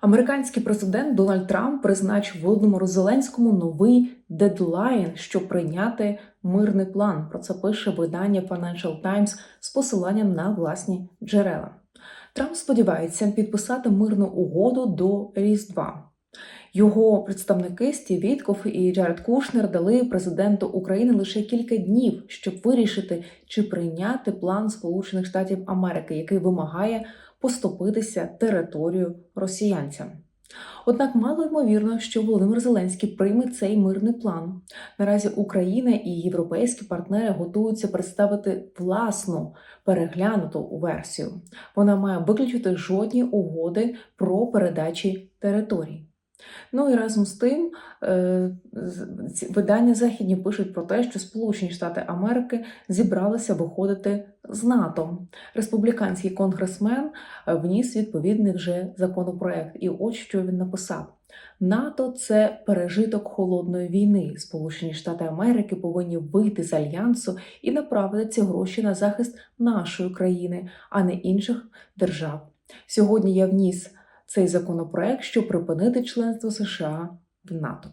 Американський президент Дональд Трамп призначив Володимиру Зеленському новий дедлайн, щоб прийняти мирний план. Про це пише видання Financial Times з посиланням на власні джерела. Трамп сподівається підписати мирну угоду до Різдва. Його представники Стів Вітков і Джаред Кушнер дали президенту України лише кілька днів, щоб вирішити, чи прийняти план Сполучених Штатів Америки, який вимагає поступитися територію росіянцям. Однак мало ймовірно, що Володимир Зеленський прийме цей мирний план. Наразі Україна і європейські партнери готуються представити власну переглянуту версію. Вона має виключити жодні угоди про передачі територій. Ну і разом з тим е, видання західні пишуть про те, що Сполучені Штати Америки зібралися виходити з НАТО. Республіканський конгресмен е, вніс відповідний вже законопроект. І от що він написав: НАТО це пережиток холодної війни. Сполучені Штати Америки повинні вийти з альянсу і направити ці гроші на захист нашої країни, а не інших держав. Сьогодні я вніс цей законопроект, щоб припинити членство США в НАТО.